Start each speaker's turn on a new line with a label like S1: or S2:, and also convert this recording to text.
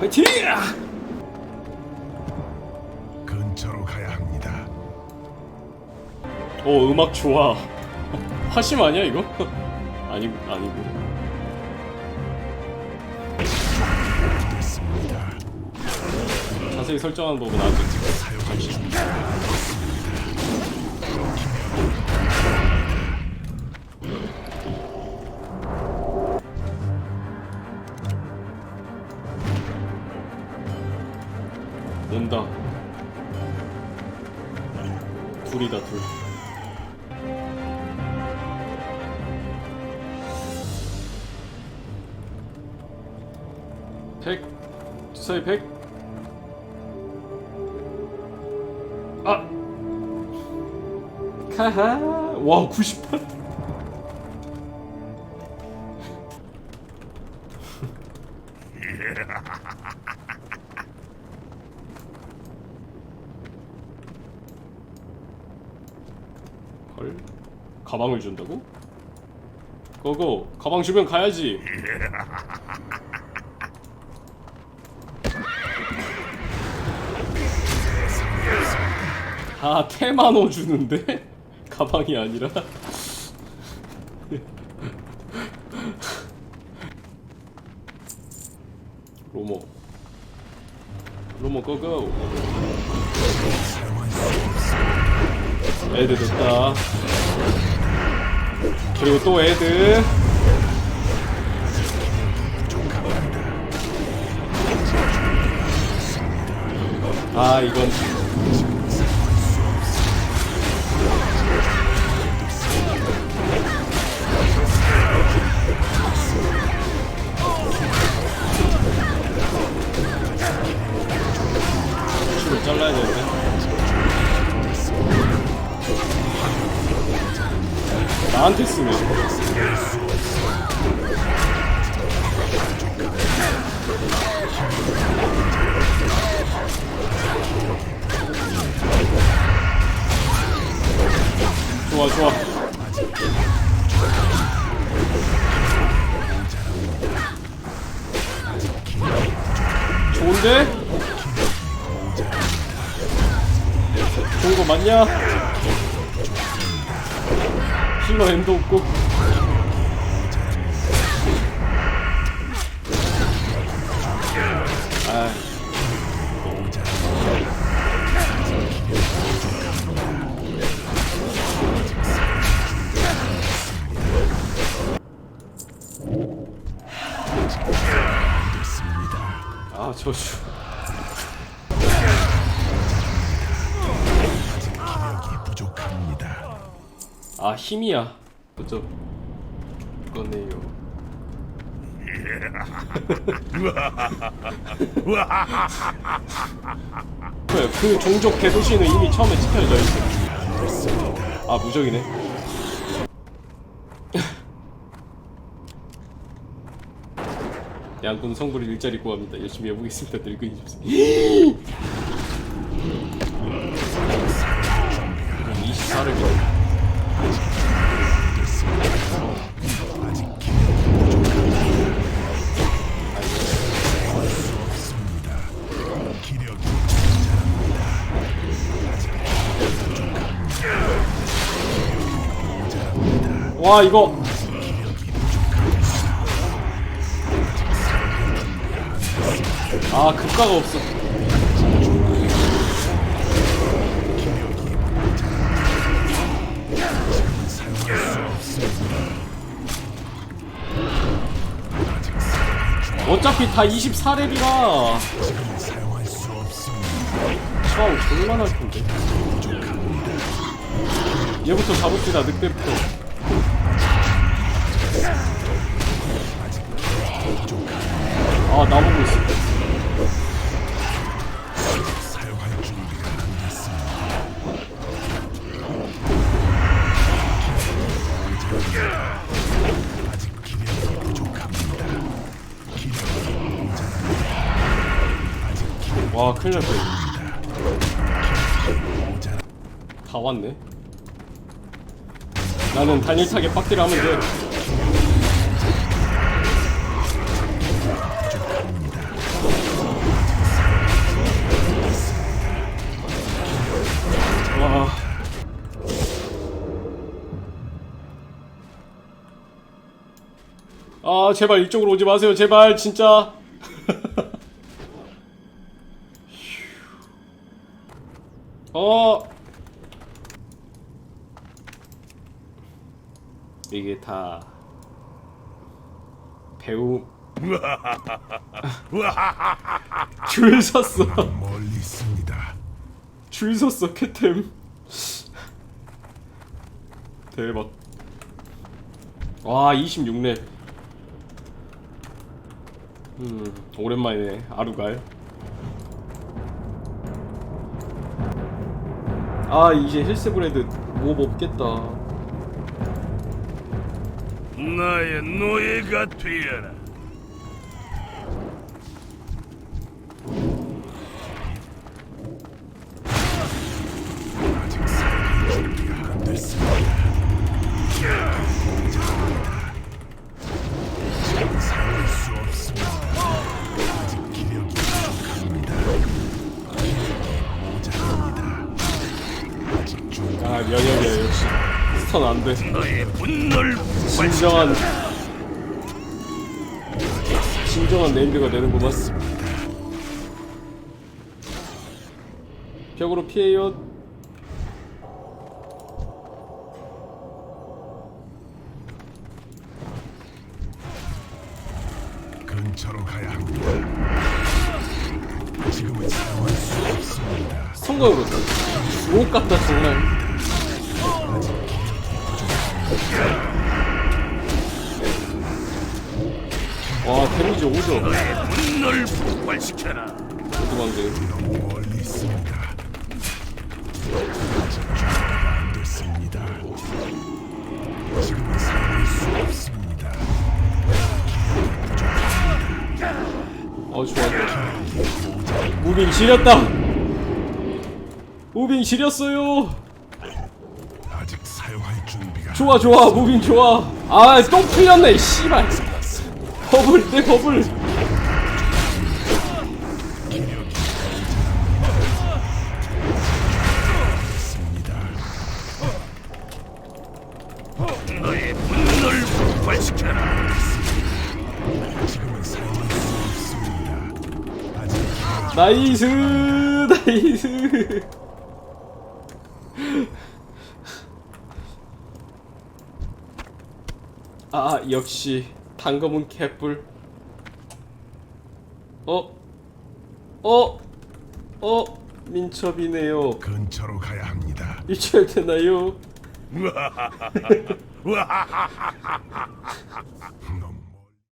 S1: 화이팅!
S2: 근처로 가야 합니다.
S1: 오 음악 좋아. 화심 아니야 이거? 아니 아니고.
S2: 됐습니다.
S1: 자세히 설정하는 법은 아직
S2: 사용할 준비가
S1: 온다. 둘이다 둘. 백 주사위 백. 아. 하하. 와 98. 헐. 가방을 준다고? 고고. 가방 주면 가야지. 아 테마노 주는데 가방이 아니라 로모 로모 고고 애드 됐다. 그리고 또 애드 아 이건. 잘라야 되는데 나한테 쓰네 좋아 좋아 좋은데? 좋은 거 맞냐? 힐러 엠도 없고 아 아, 저주. 아, 힘이야. 그죠? 꺼내요. 그래, 그 종족 개도시는 이미 처음에 찍혀져 있어. 아, 무적이네. 양군 성불이 일자리 구합니다. 열심히 해보겠습니다. 늙은이 좀. 24를 와 이거. 아 급가가 없어. 어차피 다 24렙이라
S2: 사용할 수 없습니다.
S1: 샤워 존나 날 텐데. 얘부터 잡읍시다 늑대부터
S2: 다. 아직 기력이
S1: 와 큰일 났다. 다 왔네 나는 단일타게 빡딜 하면 돼
S2: 아 제발 이쪽으로 오지 마세요. 제발 진짜. 어. 이게 다 배우. 줄 섰어.
S1: 멀리 있습니다.
S2: 줄 섰어 캣템. 대박. 와 26렙 음 오랜만이네 아루갈. 아 이제 힐스브레드 몹 없겠다.
S3: 나의 노예가 되어라.
S2: 안돼 진정한 진정한 네임드가 되는구만 벽으로 피해요.
S1: 근처로 가야 합니다. 지금은 사용할 수 없습니다.
S2: 성광으로 못 같다 정말 와 데미지 5점
S3: 너의 분노를 폭발시켜라.
S2: 도망대
S1: 너무 멀리 있습니다. 아직 준비가 안 됐습니다. 지금은 사용할 수 없습니다.
S2: 어 좋아 무빙 지렸다 무빙 지렸어요 좋아 좋아 무빙 좋아. 아또 풀렸네 씨발. 버블 내 버블. 나이스 나이스 아 역시 단검은 개뿔 어? 어? 어? 민첩이네요
S1: 근처로 가야 합니다.
S2: 유치할 되나요?